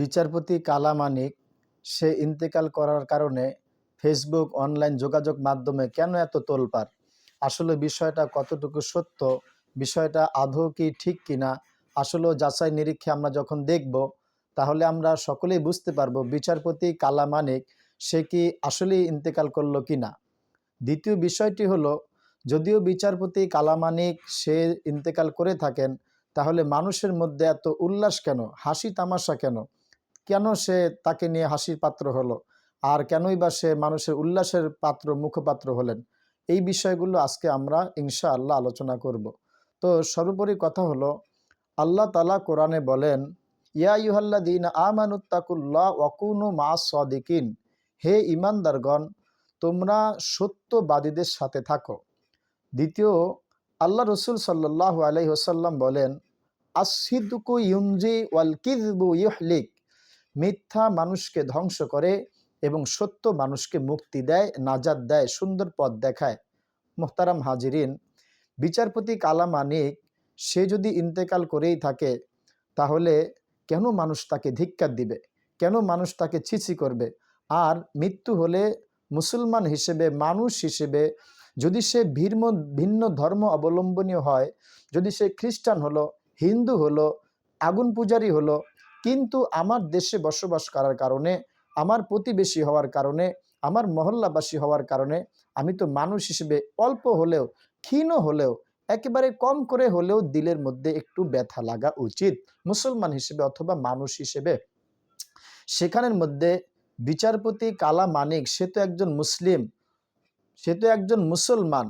বিচারপতি কালা মানিক সে ইন্তেকাল করার কারণে ফেসবুক অনলাইন যোগাযোগ মাধ্যমে কেন এত তোলপাড়? আসলে বিষয়টা কতটুকু সত্য? বিষয়টা আদৌ কি ঠিক কিনা? আসলে যাচাই নিরীক্ষে আমরা যখন দেখব, তাহলে আমরা সকলেই বুঝতে পারব বিচারপতি কালা মানিক সে কি আসলেই ইন্তেকাল করল কিনা। দ্বিতীয় বিষয়টি হলো, যদিও বিচারপতি কালামানিক সে ইন্তেকাল করে থাকেন, তাহলে মানুষের মধ্যে এত উল্লাস কেন? হাসি তামাশা কেন? কেন সে তাকে নিয়ে হাসির পাত্র হলো? আর কেনই বা সে মানুষের উল্লাসের পাত্র, মুখপাত্র হলেন? এই বিষয়গুলো আজকে আমরা ইনশা আল্লাহ আলোচনা করব। তো সর্বোপরি কথা হলো, আল্লাহ তালা কোরআনে বলেন, ইয়া ইউহাল্লা দিন আমানুত্তাকুল্লাহ ওয়াকুনু মা সদিকিন। হে ইমানদারগণ তোমরা সত্যবাদীদের সাথে থাকো। দ্বিতীয়, আল্লাহ রসুল সাল্লাহ আলাই হোসাল্লাম বলেন আসিদুকু ইউনজি ওয়াল কিজবু ইহলিক মিথ্যা মানুষকে ধ্বংস করে এবং সত্য মানুষকে মুক্তি দেয়, নাজাদ দেয়, সুন্দর পথ দেখায়। মোহতারাম হাজিরিন, বিচারপতি কালা মানিক সে যদি ইন্তেকাল করেই থাকে, তাহলে কেন মানুষ তাকে ধিক্কার দিবে? কেন মানুষ তাকে ছিছি করবে? আর মৃত্যু হলে মুসলমান হিসেবে, মানুষ হিসেবে যদি সে ভিন্ন ভিন্ন ধর্ম অবলম্বনীয় হয়, যদি সে খ্রিস্টান হলো, হিন্দু হলো, আগুন পূজারী হলো কিন্তু আমার দেশে বসবাস করার কারণে, আমার প্রতিবেশী হওয়ার কারণে, আমার মহল্লাবাসী হওয়ার কারণে আমি তো মানুষ হিসেবে অল্প হলেও, ক্ষীণ হলেও, একেবারে কম করে হলেও দিলের মধ্যে একটু ব্যথা লাগা উচিত। মুসলমান হিসেবে অথবা মানুষ হিসেবে সেখানের মধ্যে বিচারপতি কালা মানিক, সে তো একজন মুসলিম, সে তো একজন মুসলমান,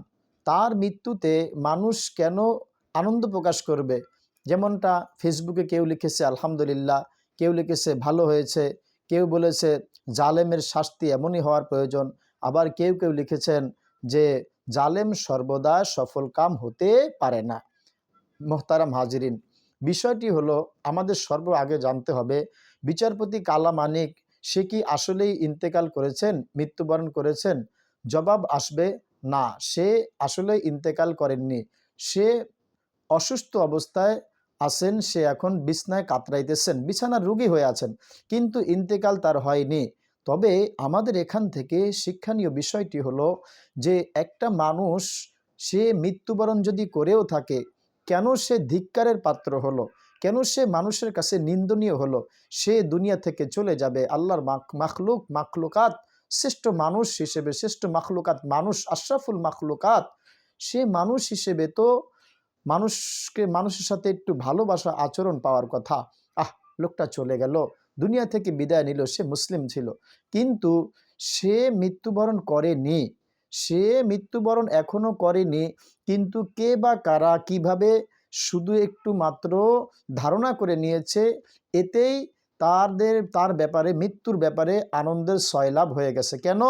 তার মৃত্যুতে মানুষ কেন আনন্দ প্রকাশ করবে? যেমনটা ফেসবুকে কেউ লিখেছে, আলহামদুলিল্লাহ। কেউ লিখেছে, ভালো হয়েছে। কেউ বলেছে, জালেমের শাস্তি এমনই হওয়ার প্রয়োজন। আবার কেউ কেউ লিখেছেন যে, জালেম সর্বদা সফল কাম হতে পারে না। মোহতারাম হাজিরিন, বিষয়টি হলো আমাদের সর্ব আগে জানতে হবে, বিচারপতি কালা মানিক, সে কি আসলেই ইন্তেকাল করেছেন, মৃত্যুবরণ করেছেন? জবাব আসবে, না, সে আসলে ইন্তেকাল করেননি। সে অসুস্থ অবস্থায় আছেন, সে এখন বিছনায় কাতরাইতেছেন, বিছানার রুগী হয়ে আছেন, কিন্তু ইন্তেকাল তার হয়নি। তবে আমাদের এখান থেকে শিক্ষণীয় বিষয়টি হলো যে একটা মানুষ, সে মৃত্যুবরণ যদি করেও থাকে, কেন সে ধিক্কারের পাত্র হলো? কেন সে মানুষের কাছে নিন্দনীয় হলো? সে দুনিয়া থেকে চলে যাবে, আল্লাহর মাখলুক, মাখলুকাত, শ্রেষ্ঠ মানুষ হিসেবে, শ্রেষ্ঠ মাখলুকাত মানুষ, আশরাফুল মাখলুকাত, সে মানুষ হিসেবে তো মানুষকে, মানুষের সাথে একটু ভালোবাসা আচরণ পাওয়ার কথা। আহ, লোকটা চলে গেল। দুনিয়া থেকে বিদায় নিল। সে মুসলিম ছিল। কিন্তু সে মৃত্যুবরণ করেনি। সে মৃত্যুবরণ এখনও করেনি। কিন্তু কে বা কারা কীভাবে শুধু একটু মাত্র ধারণা করে নিয়েছে, এতেই তাদের, তার ব্যাপারে, মৃত্যুর ব্যাপারে আনন্দের সয়লাভ হয়ে গেছে। কেন?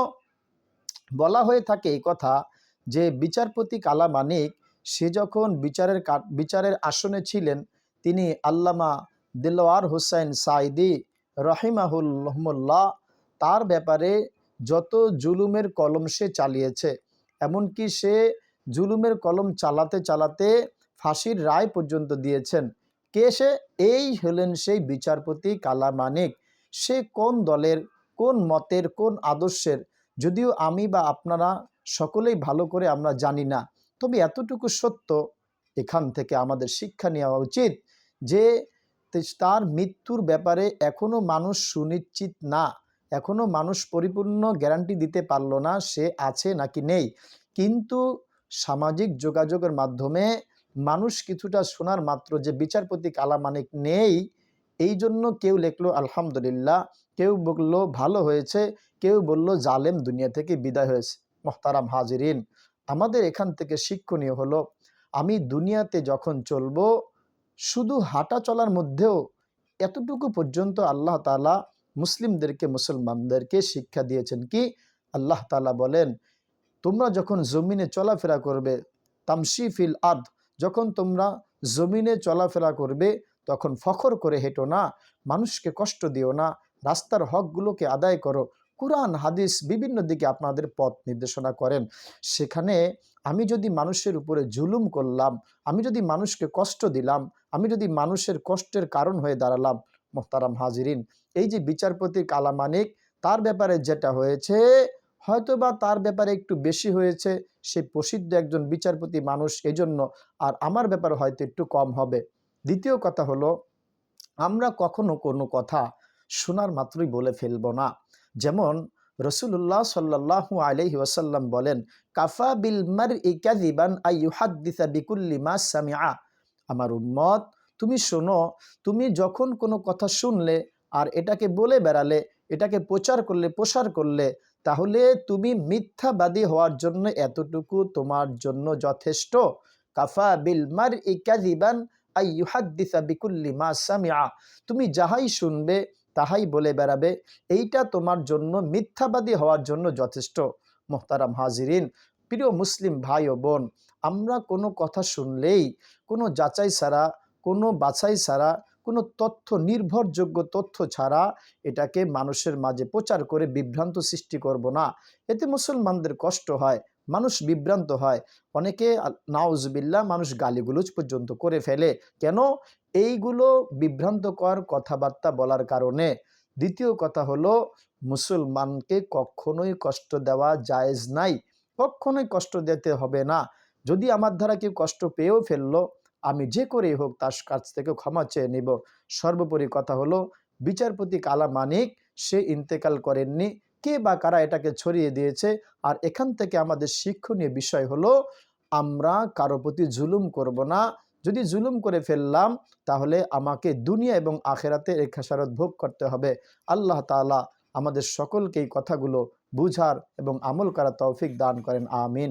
বলা হয়ে থাকে এই কথা যে বিচারপতি কালা মানিক সে যখন বিচারের বিচারের আসনে ছিলেন, তিনি আল্লামা দিলওয়ার হুসাইন সাইদি রহিমাহুল্লাহ, তার ব্যাপারে যত জুলুমের কলম সে চালিয়েছে, এমনকি সে জুলুমের কলম চালাতে চালাতে ফাঁসির রায় পর্যন্ত দিয়েছেন, কে সে? এই হলেন সেই বিচারপতি কালা মানিক। সে কোন দলের, কোন মতের, কোন আদর্শের? যদিও আমি বা আপনারা সকলেই ভালো করে আমরা জানি না তবে এতটুকু সত্য এখান থেকে আমাদের শিক্ষা নেওয়া উচিত যে তার মৃত্যুর ব্যাপারে এখনও মানুষ সুনিশ্চিত না। এখনও মানুষ পরিপূর্ণ গ্যারান্টি দিতে পারল না সে আছে নাকি নেই। কিন্তু সামাজিক যোগাযোগের মাধ্যমে মানুষ কিছুটা শোনার মাত্র যে বিচারপতি কালা মানিক নেই, এই জন্য কেউ লিখলো, আলহামদুলিল্লাহ। কেউ বলল, ভালো হয়েছে। কেউ বলল, জালেম দুনিয়া থেকে বিদায় হয়েছে। মোহতারাম হাজিরিন। আমাদের এখান থেকে শিক্ষণীয় হলো, আমি দুনিয়াতে যখন চলব, শুধু হাঁটা চলার মধ্যেও এতটুকু পর্যন্ত আল্লাহ তালা মুসলিমদেরকে, মুসলমানদেরকে শিক্ষা দিয়েছেন কি? আল্লাহ তালা বলেন, তোমরা যখন জমিনে চলাফেরা করবে তামশিফিল আদ যখন তোমরা জমিনে চলাফেরা করবে, তখন ফখর করে হেঁটো না, মানুষকে কষ্ট দিও না, রাস্তার হকগুলোকে আদায় করো কোরআন, হাদিস বিভিন্ন দিকে আপনাদের পথ নির্দেশনা করেন। সেখানে আমি যদি মানুষের উপরে জুলুম করলাম, আমি যদি মানুষকে কষ্ট দিলাম, আমি যদি মানুষের কষ্টের কারণ হয়ে দাঁড়ালাম, মোহতারাম হাজিরিন, এই যে বিচারপতি কালামানিক তার ব্যাপারে যেটা হয়েছে, হয়তোবা তার ব্যাপারে একটু বেশি হয়েছে, সে প্রসিদ্ধ একজন বিচারপতি মানুষ, এজন্য আর আমার ব্যাপারে হয়তো একটু কম হবে। দ্বিতীয় কথা হলো, আমরা কখনো কোনো কথা শোনার মাত্রই বলে ফেলব না। যেমন রসুল্লাহ সাল্লাহ আলহি ওয়াসাল্লাম বলেন, কাফা বিল মার ইকাদিবান আইহাদ্দিসা বিকুল্লি মা সামিআ। আমার উম্মত, তুমি শোনো, তুমি যখন কোনো কথা শুনলে আর এটাকে বলে বেড়ালে, এটাকে প্রচার করলে, প্রসার করলে, তাহলে তুমি মিথ্যাবাদী হওয়ার জন্য এতটুকু তোমার জন্য যথেষ্ট। কাফা বিল মার ইকাদিবান আইহাদ্দিসা বিকুল্লি মা সামিআ। তুমি যাহাই শুনবে তাহাই বলে বেড়াবে, এইটা তোমার জন্য মিথ্যাবাদী হওয়ার জন্য যথেষ্ট। মোহতারাম হাজিরিন, প্রিয় মুসলিম ভাই ও বোন, আমরা কোনো কথা শুনলেই, কোনো যাচাই ছাড়া, কোনো বাছাই ছাড়া, কোনো তথ্য নির্ভরযোগ্য তথ্য ছাড়া এটাকে মানুষের মাঝে প্রচার করে বিভ্রান্ত সৃষ্টি করব না। এতে মুসলমানদের কষ্ট হয় মানুষ বিভ্রান্ত হয়। অনেকে নাউজবিল্লা মানুষ গালিগুলোজ পর্যন্ত করে ফেলে। কেন? এইগুলো বিভ্রান্তকর কথাবার্তা বলার কারণে। দ্বিতীয় কথা হলো, মুসলমানকে কখনোই কষ্ট দেওয়া জায়েজ নাই। কখনোই কষ্ট দিতে হবে না। যদি আমার দ্বারা কেউ কষ্ট পেয়েও ফেলল, আমি যে করেই হোক তার কাছ থেকে ক্ষমা চেয়ে নিব। সর্বোপরি কথা হলো, বিচারপতি কালা মানিক সে ইন্তেকাল করেননি। কে বা কারা এটাকে ছড়িয়ে দিয়েছে? আর এখান থেকে আমাদের শিক্ষণীয় বিষয় হলো, আমরা কারও প্রতি জুলুম করব না। যদি জুলুম করে ফেললাম, তাহলে আমাকে দুনিয়া এবং আখেরাতে এর খেসারত ভোগ করতে হবে। আল্লাহ তালা আমাদের সকলকে এই কথাগুলো বুঝার এবং আমল করা তৌফিক দান করেন। আমিন।